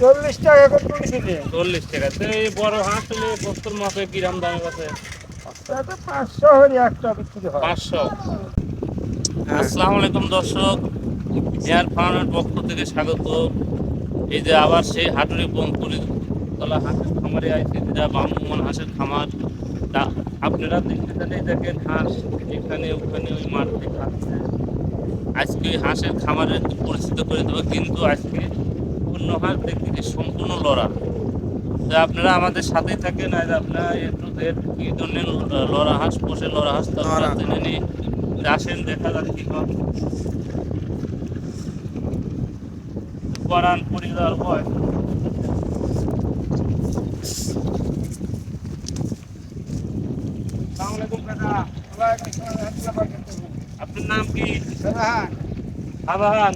চল্লিশ টাকা করে তুলেছিলে চল্লিশ টাকা। তো এই বড় হাঁস হলে বস্তুর মাপে কিরাম দামে আছে? তাতে পাঁচশো হলে একটা বিক্রি হয়। পাঁচশো। আসসালামু আলাইকুম দর্শক এয়ার ফার্মের পক্ষ থেকে স্বাগত। এই যে আবার সেই হাটুরি বঙ্কুরি তলা হাঁসের খামারে আইছে যেটা বামুমান হাঁসের খামার। তা আপনারা পেলে দেখেন হাঁস এখানে ওখানে ওই মাঠে খাচ্ছে। আজকে ওই হাঁসের খামারে একটু পরিচিত করে দেবো কিন্তু আজকে অন্য হাঁস দেখতে সম্পূর্ণ লড়া। তো আপনারা আমাদের সাথেই থাকেন আর আপনারা একটু কি জন্য লড়া হাঁস পোষে লড়া হাঁস তো আপনারা লড়া। জেনে তো আসেন দেখা যাক কি হয়। পরান পরি দেওয়ার পর আসসালামু আলাইকুম কাকা আপনার নাম কি? আবাহান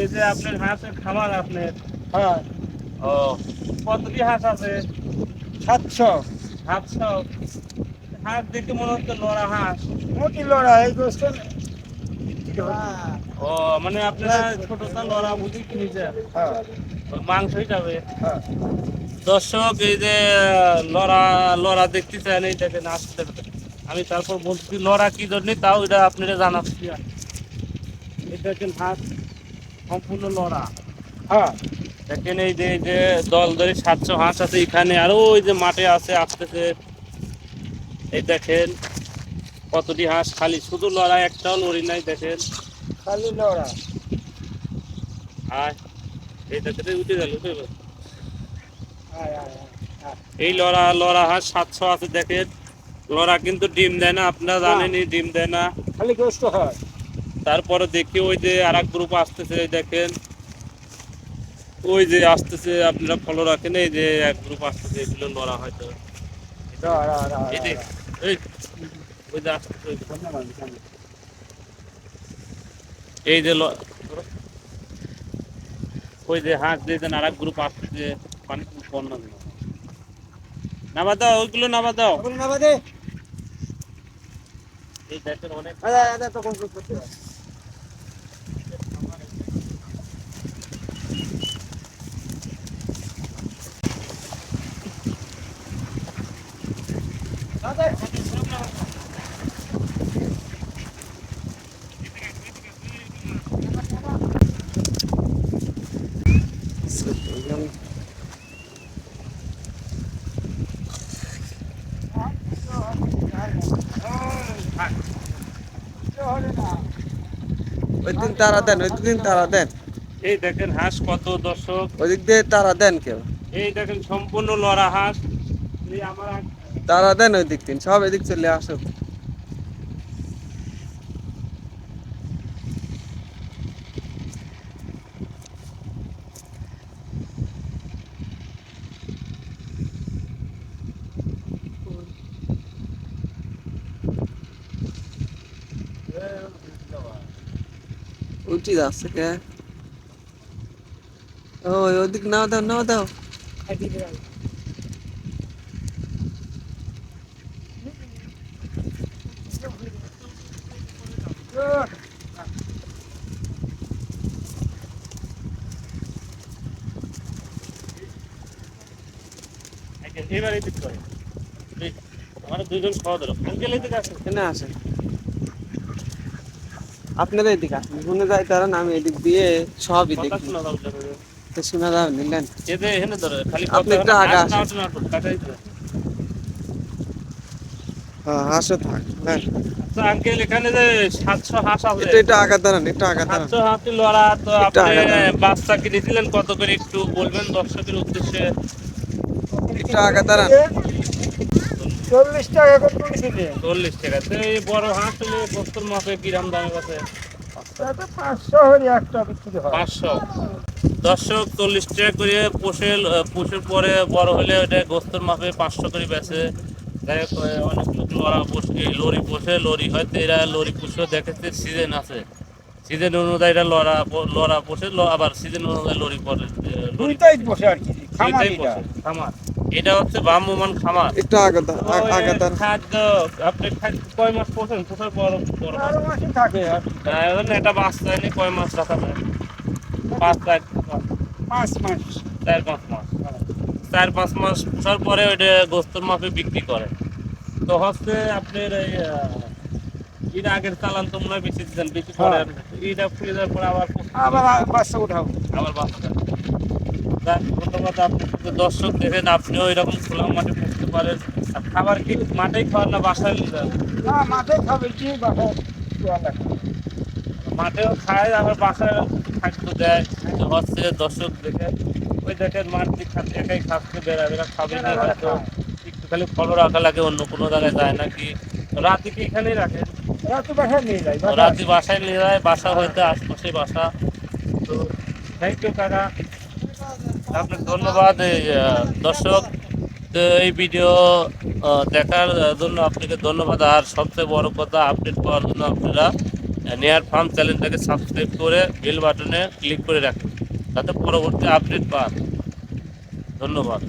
এই যে আপনার হাঁসের খামার আপনার। হ্যাঁ। ও কতটি হাঁস আছে? সাতশো। সাতশো। হাঁস দেখে মনে হচ্ছে লড়া হাঁস। মোটি লড়া এই গোষ্ঠ ও মানে আপনারা ছোটটা লড়া বুঝি কিনেছে হ্যাঁ। মাংসই যাবে। হ্যাঁ। দর্শক এই যে লড়া লড়া দেখতে চান এই দেখেন আসতে আমি তারপর বলছি লড়া কি জন্য? তাও এটা আপনারা জানাচ্ছি। এই দেখেন হাঁস সম্পূর্ণ লড়া হ্যাঁ দেখেন এই যে যে দল ধরে সাতশো হাঁস আছে এখানে আরও ওই যে মাঠে আছে আসতেছে। এই দেখেন কতটি হাঁস খালি শুধু লড়াই একটাও লড়ি নাই দেখেন। খালি লড়া আর এই দেখেন উঠে গেল উঠে গেল। হ্যাঁ হ্যাঁ হ্যাঁ এই লড়া লড়া হাঁস সাতশো আছে দেখেন। লড়া কিন্তু ডিম দেয় না আপনারা জানেনই ডিম দেয় না। খালি গোষ্ঠ হয়। তারপরে দেখি ওই যে আর এক গ্রুপ আসতেছে দেখেন। ওই যে আসতেছে আপনারা ফলো রাখেন এই যে এক গ্রুপ আসতেছে এগুলো লড়া হয়তো এই যে ওই যে আসতেছে। এই যে ল- ওই যে হাঁস দিয়ে দেন আর এক গ্রুপ আসতেছে। পানি পণ্য নামা দাও ওইগুলো নামা দাও। এই দেখেন অনেক তখন করতে হয়। ওই দিন তারা দেন ওই দিন তারা দেন। এই দেখেন হাঁস কত দর্শক। ওই দিক দিয়ে তারা দেন কেউ। এই দেখেন সম্পূর্ণ লড়া হাঁস। আমার তারা দেন ওই দিক দিন সব এদিক চলে আসো উঠি যাচ্ছে কে ওই ওদিক নাও দাও নাও দাও এবার আমার দুজন খাওয়া এখানে আসেন। আপনারা এদিকে আসেন শুনে যাই তারা আমি এদিক দিয়ে সবই দেখি। যাবে। তো শোনা যাও নিলেন। আপনি একটু আগে আসেন। হ্যাঁ। আঙ্কেল এখানে যে সাতশো হাঁস আছে। আগা দাঁড়ান একটু আগা দাঁড়ান সাতশো হাঁসটি লড়া তো আপনি বাচ্চা কিনেছিলেন কত করে একটু বলবেন দর্শকের উদ্দেশ্যে? একটু আগা দাঁড়ান চল্লিশ টাকা করে তুলেছিলে চল্লিশ টাকা। তো এই বড় হাঁস হলে বস্তুর মাপে কিরাম দামে আছে? পাঁচশো একটা বিক্রি হয়। পাঁচশো। দর্শক চল্লিশ টাকা করে পোষে পোষের পরে বড় হলে ওটা গোস্তর মাপে পাঁচশো করে যাই অনেক লোক লড়া পোষে লরি পোষে লরি হয়তো এরা লরি পুষেও দেখেছে সিজন আছে। সিজন অনুযায়ী এরা লড়া লড়া পোষে আবার সিজন অনুযায়ী লরি পরে আর কি খামার। এটা হচ্ছে ভ্রাম্যমান খামার। একটু আগাতা আ- ওই আগাতার। খাদ্য আপনি খাদ্য কয় মাস পোষেন? পোষার পর পর মাসে থাকে। আর এখন এটা বাচ্চা এনে কয় মাস রাখা যায়? পাঁচ চার পাঁচ মাস। চার পাঁচ মাস। চার পাঁচ মাস পোষার পরে ওইটা গোস্তর মাপে বিক্রি করে। তো হচ্ছে আপনার এই এর আগের চালান তো মনে হয় বেশি দিচ্ছেন বেশি পরে এটা খুলে দেওয়ার পরে আবার আবার বাচ্চা উঠাও আবার বাচ্চা যাক, ধন্যবাদ আপনাকে দর্শক দেখেন আপনিও এরকম খোলা মাঠে পুষতে পারেন। আর খাবার কি মাঠেই খাওয়ার না বাসায়? না মাঠে খাবে কি? বাসায় মাঠেও খায় আবার বাসায় খাদ্য দেয় হচ্ছে দর্শক দেখে। ওই দেখেন মাঠ দিয়ে খাদ্য একাই খাচ্ছে বেড়া বেড়া খাবে না হয়তো। একটু খালি ফলো রাখা লাগে অন্য কোনো জায়গায় যায় নাকি রাতে কি এখানেই রাখে রাতে বাসায় নিয়ে যায়। রাতে বাসায় নিয়ে যায় বাসা হয়তো আশপাশে বাসা। তো থ্যাংক ইউ কাকা আপনাকে ধন্যবাদ দর্শক এই ভিডিও দেখার জন্য আপনাকে ধন্যবাদ। আর সবচেয়ে বড় কথা আপডেট পাওয়ার জন্য আপনারা নেয়ার ফার্ম চ্যানেলটাকে সাবস্ক্রাইব করে বেল বাটনে ক্লিক করে রাখুন তাতে পরবর্তী আপডেট পান। ধন্যবাদ।